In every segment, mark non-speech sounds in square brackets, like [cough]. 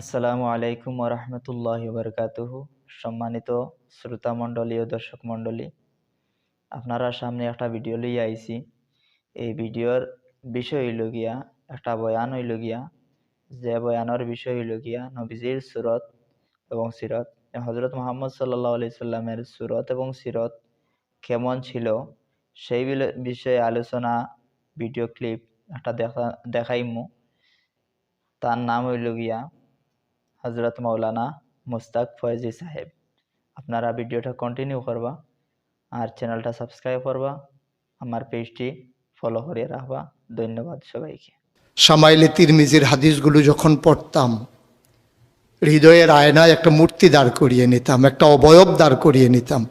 আসসালামু আলাইকুম ওরহমতুল্লাহ বরকাতুহু সম্মানিত শ্রোতা মণ্ডলী ও দর্শক মণ্ডলী, আপনারা সামনে একটা ভিডিও লই আইছি। এই ভিডিওর বিষয় হইল গিয়া, একটা বয়ান হইল গিয়া, যে বয়ানের বিষয় হইল গিয়া নবীজির সুরত এবং সিরত। হজরত মোহাম্মদ সাল্লাহ আলি সাল্লামের সুরত এবং সিরত কেমন ছিল, সেই বিষয়ে আলোচনা, ভিডিও ক্লিপ একটা দেখা, দেখাইমু। তার নাম হইল গিয়া হজরত মৌলানা মুস্তাক ফয়েজি সাহেব। আপনারা ভিডিওটা কন্টিনিউ করবা আর চ্যানেলটা সাবস্ক্রাইব করবা। আমার পেজটি ফলো করে রাখবা। ধন্যবাদ সবাইকে। সামাইলে তিরমিজির হাদিসগুলো যখন পড়তাম, হৃদয়ের আয়নায় একটা মূর্তি দাঁড় করিয়ে নিতাম, একটা অবয়ব দাঁড় করিয়ে নিতাম,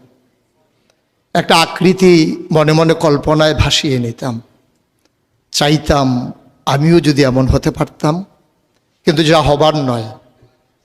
একটা আকৃতি মনে মনে কল্পনায় ভাসিয়ে নিতাম। চাইতাম আমিও যদি এমন হতে পারতাম, কিন্তু যা হবার নয়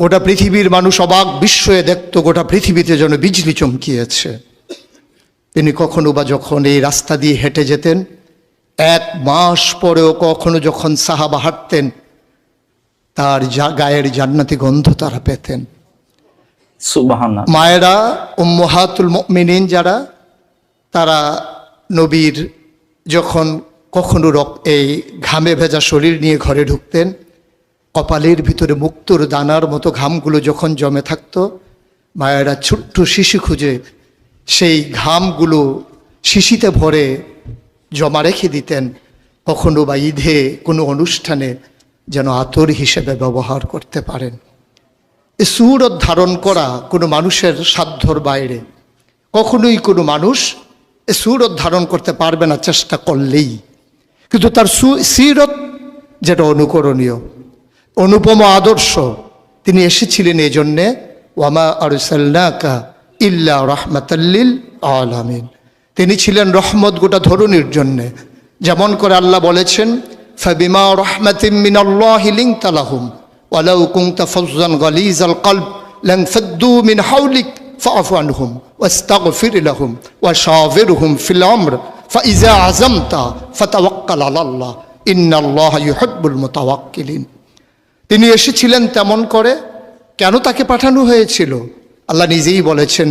গোটা পৃথিবীর মানুষ অবাক বিস্ময়ে দেখত গোটা পৃথিবীতে যেন বিজলি চমকিয়েছে। তিনি কখনো বা যখন এই রাস্তা দিয়ে হেঁটে যেতেন এক মাস পরেও কখনো যখন সাহাবা হাঁটতেন তার যা গায়ের জান্নাতি গন্ধ তারা পেতেন। মায়েরা উম্মহাতুল মিনিন যারা তারা নবীর যখন কখনো রক এই ঘামে ভেজা শরীর নিয়ে ঘরে ঢুকতেন কপালের ভিতরে মুক্তর দানার মতো ঘামগুলো যখন জমে থাকতো, মায়েরা ছোট্ট শিশু খুঁজে সেই ঘামগুলো শিশিতে ভরে জমা রেখে দিতেন। কখনো বা ঈদে কোনো অনুষ্ঠানে যেন আতর হিসেবে ব্যবহার করতে পারেন। এ সুরত ধারণ করা কোনো মানুষের সাধ্যর বাইরে। কখনোই কোনো মানুষ এ সুরত ধারণ করতে পারবে না চেষ্টা করলেই। কিন্তু তার সু সিরত যেটা অনুকরণীয়। অনুপম আদর্শ তিনি এসেছিলেন এই জন্যে ওয়ামা আরসাল্লাকা ইল্লা রহমাতাল্লিল আলামিন তিনি ছিলেন রহমত গোটা ধরুনির জন্যে যেমন করে আল্লাহ বলেছেন ফাবিমা রহমাতিম মিনাল্লাহি লিংতালাহুম ولو كنت فظا غليظ القلب لانفضوا من حولك فاعف عنهم واستغفر لهم وشاورهم في الامر فاذا عزمت فتوكل على الله ان الله يحب المتوكلين তিনি এসেছিলেন তেমন করে, কেন তাকে পাঠানো হয়েছিল? আল্লাহ নিজেই বলেছেন,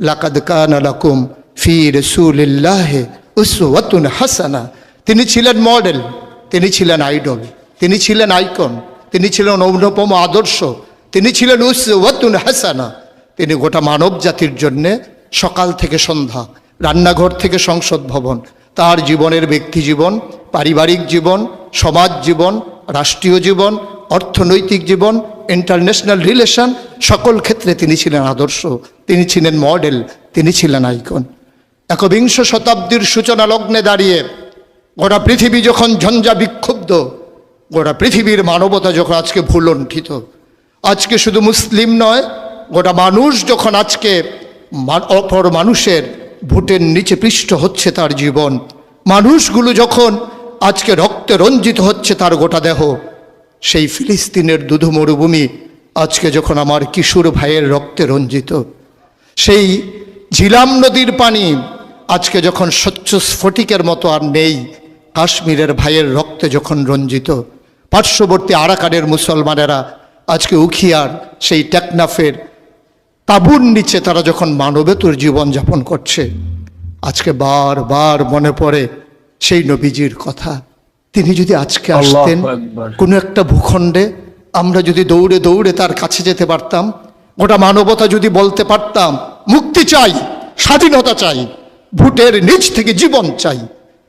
লাকাদ কানা লাকুম ফি রাসূলিল্লাহি উসওয়াতুন হাসানা। তিনি ছিলেন মডেল, তিনি ছিলেন আইডল, তিনি ছিলেন আইকন, তিনি ছিলেন অনুপম আদর্শ, তিনি ছিলেন উসওয়াতুন হাসানা। তিনি গোটা মানব জাতির জন্যে সকাল থেকে সন্ধ্যা, রান্নাঘর থেকে সংসদ ভবন, তার জীবনের ব্যক্তি জীবন, পারিবারিক জীবন, সমাজ জীবন, রাষ্ট্রীয় জীবন অর্থনৈতিক জীবন ইন্টারন্যাশনাল রিলেশন সকল ক্ষেত্রে তিনি ছিলেন আদর্শ। তিনি ছিলেন মডেল তিনি ছিলেন আইকন একবিংশ শতাব্দীর সূচনা লগ্নে দাঁড়িয়ে গোটা পৃথিবী যখন ঝঞ্ঝা বিক্ষুব্ধ, গোটা পৃথিবীর মানবতা যখন আজকে ভুলণ্ঠিত। আজকে শুধু মুসলিম নয়, গোটা মানুষ যখন আজকে অপর মানুষের ভোটের নিচে পৃষ্ঠ হচ্ছে তার জীবন। মানুষগুলো যখন আজকে রক্তে রঞ্জিত হচ্ছে তার গোটা দেহ সেই ফিলিস্তিনের দুধু মরুভূমি আজকে যখন আমার কিশোর ভাইয়ের রক্তে রঞ্জিত, সেই ঝিলাম নদীর পানি আজকে যখন স্বচ্ছ স্ফটিকের মতো আর নেই, কাশ্মীরের ভাইয়ের রক্তে যখন রঞ্জিত, পার্শ্ববর্তী আরাকানের মুসলমানেরা আজকে উখিয়ার সেই টেকনাফের তাবুর নিচে তারা যখন মানবেতর জীবনযাপন করছে, আজকে বারবার মনে পড়ে সেই নবীজির কথা। তিনি যদি আজকে আসতেন কোনো একটা ভূখণ্ডে আমরা যদি দৌড়ে দৌড়ে তার কাছে যেতে পারতাম গোটা মানবতা যদি বলতে পারতাম মুক্তি চাই স্বাধীনতা চাই ভোটের নিচ থেকে জীবন চাই।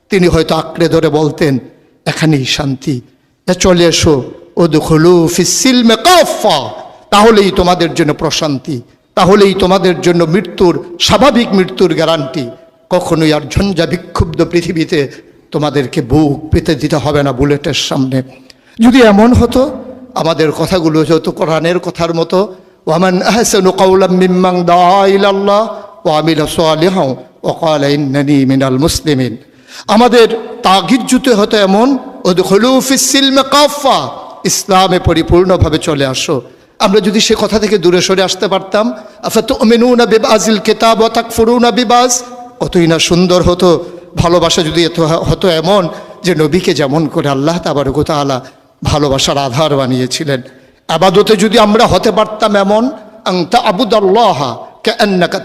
তিনি হয়তো আঁকড়ে ধরে বলতেন এখানেই শান্তি। এ চলে এসো ও দুখলু ফিসিল মেকাফা তাহলেই তোমাদের জন্য প্রশান্তি তাহলেই তোমাদের জন্য মৃত্যুর স্বাভাবিক মৃত্যুর গ্যারান্টি। কখনোই আর ঝঞ্ঝা বিক্ষুব্ধ পৃথিবীতে তোমাদেরকে বুক পেতে দিতে হবে না বুলেটের সামনে। যদি এমন হতো, আমাদের কথাগুলো যেহেতু কোরআনের কথার মতো, ওয়ামান আহসানু কাউলাম মিম্মাং দাআ ইলাল্লাহ ওয়া আমিলা সালিহান ওয়া ক্বালা ইন্নানি মিনাল মুসলিমিন। আমাদের তাগিদ জুতে হতো এমন, উদখুলু ফিস সিলমে কাফা ইসলামে পরিপূর্ণভাবে চলে আসো। আমরা যদি সে কথা থেকে দূরে সরে আসতে পারতাম, আফাতুমিনুনা বিবাজিল কিতাব ওয়া তাকফুরুনা বিবাজ? কতই না সুন্দর হতো। ভালোবাসা যদি এত হতো এমন যে নবীকে যেমন করে আল্লাহ তাবারকতালা ভালোবাসার আধার বানিয়েছিলেন। আবাদতে যদি আমরা হতে পারতাম এমন আংতা আবুদ আল্লাহ কান্নাকা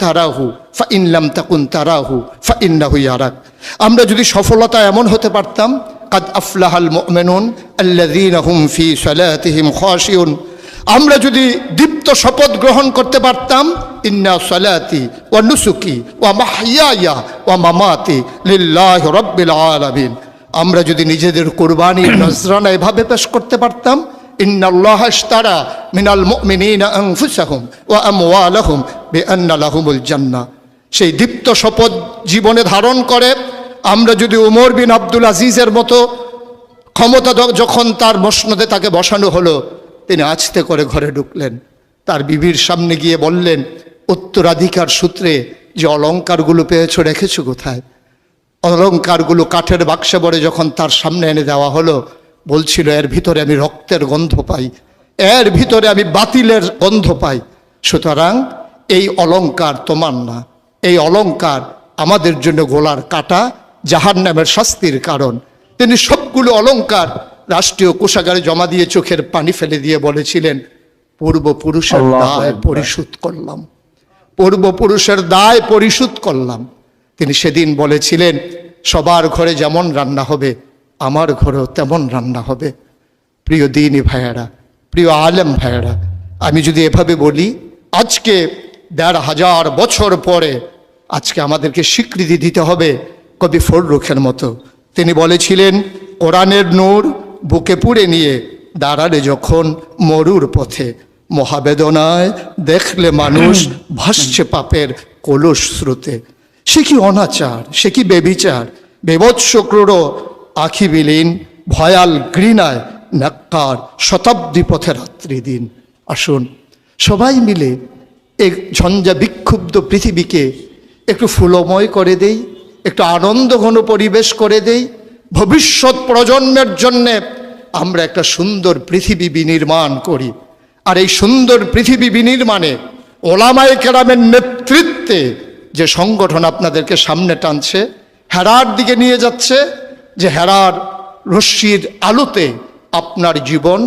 ফা ইনলাম তাকুন তারাহু ফা আমরা যদি সফলতা এমন হতে পারতাম, কাদ আফলাহাল মুমিনুন আল্লাযীনা হুম ফি সালাতিহিম খাশিউন। আমরা যদি দীপ্ত শপথ গ্রহণ করতে পারতাম, ইন্না সালাতি ওয়া নুসুকি ওয়া মাহইয়ায়া ওয়া মামাতি লিল্লাহি রাব্বিল আলামিন। আমরা যদি নিজেদের কোরবানির [coughs] নজরানা এভাবে পেশ করতে পারতাম ইন্নাল্লাহ ইশতারা মিনাল মুমিনিনা আনফুসাহুম ওয়া আমওয়ালাহুম বিআন্না লাহুমুল জান্নাহ। সেই দীপ্ত শপথ জীবনে ধারণ করে আমরা যদি উমর বিন আব্দুল আজিজের মতো ক্ষমতা যখন তার মসনদে তাকে বসানো হলো তিনি আছতে করে ঘরে ঢুকলেন। তার বিবির সামনে গিয়ে বললেন উত্তরাধিকার সূত্রে যে অলঙ্কারগুলো পেয়েছ রেখেছো কোথায়? অলঙ্কারগুলো কাঠের বাক্সে বড়ে যখন তার সামনে এনে দেওয়া হলো বলছিল এর ভিতরে আমি রক্তের গন্ধ পাই এর ভিতরে আমি বাতিলের গন্ধ পাই। সুতরাং এই অলঙ্কার তোমার না। এই অলঙ্কার আমাদের জন্য গোলার কাটা জাহার নামের শাস্তির কারণ। তিনি সবগুলো অলঙ্কার রাষ্ট্রীয় কোষাগারে জমা দিয়ে চোখের পানি ফেলে দিয়ে বলেছিলেন পূর্বপুরুষের দায় পরিশোধ করলাম। পূর্বপুরুষের দায় পরিশোধ করলাম। তিনি সেদিন বলেছিলেন, সবার ঘরে যেমন রান্না হবে, আমার ঘরেও তেমন রান্না হবে। প্রিয় দিনী ভাইয়েরা, প্রিয় আলেম ভাইয়েরা, আমি যদি এভাবে বলি, আজকে দেড় হাজার বছর পরে আজকে আমাদেরকে স্বীকৃতি দিতে হবে কবি ফররুখের মতো। তিনি বলেছিলেন, কোরআনের নূর বুকে পুড়ে নিয়ে দাঁড়ালে যখন মরুর পথে মহাবেদনায় দেখলে মানুষ ভাসছে পাপের কলস স্রোতে। সে কি অনাচার? সে কি বেবিচার? বেবৎস ক্রূর আখি বিলীন ভয়াল ঘৃণায় নাক্কার শতাব্দী পথে রাত্রি দিন। আসুন সবাই মিলে এই ঝঞ্ঝা বিক্ষুব্ধ পৃথিবীকে একটু ফুলময় করে দেই একটু আনন্দঘন পরিবেশ করে দেই। ভবিষ্যৎ প্রজন্মের জন্যে আমরা একটা সুন্দর পৃথিবী বিনির্মাণ করি। আর এই সুন্দর পৃথিবী বিনির্মাণে ওলামায় কেরামের নেতৃত্বে যে সংগঠন আপনাদেরকে সামনে টানছে, হেরার দিকে নিয়ে যাচ্ছে, যে হেরার রশ্মির আলোতে আপনার জীবন,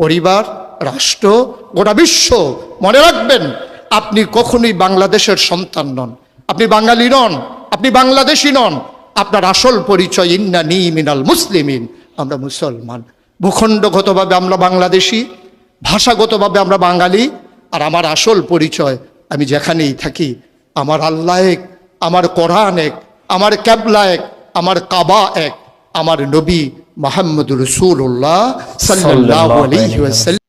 পরিবার, রাষ্ট্র, গোটা বিশ্ব মনে রাখবেন, আপনি কখনোই বাংলাদেশের সন্তান নন। আপনি বাঙালি নন, আপনি বাংলাদেশি নন, আপনার আসল পরিচয় ইন্না নি মিনাল মুসলিমিন, আমরা মুসলমান। ভূখণ্ডগতভাবে আমরা বাংলাদেশি ভাষাগতভাবে আমরা বাঙালি, আর আমার আসল পরিচয় আমি যেখানেই থাকি, আমার আল্লাহ এক, আমার কোরআন এক, আমার ক্যাবলা এক, আমার কাবা এক, আমার নবী মোহাম্মদ রসুল্লাহ সাল্লাহ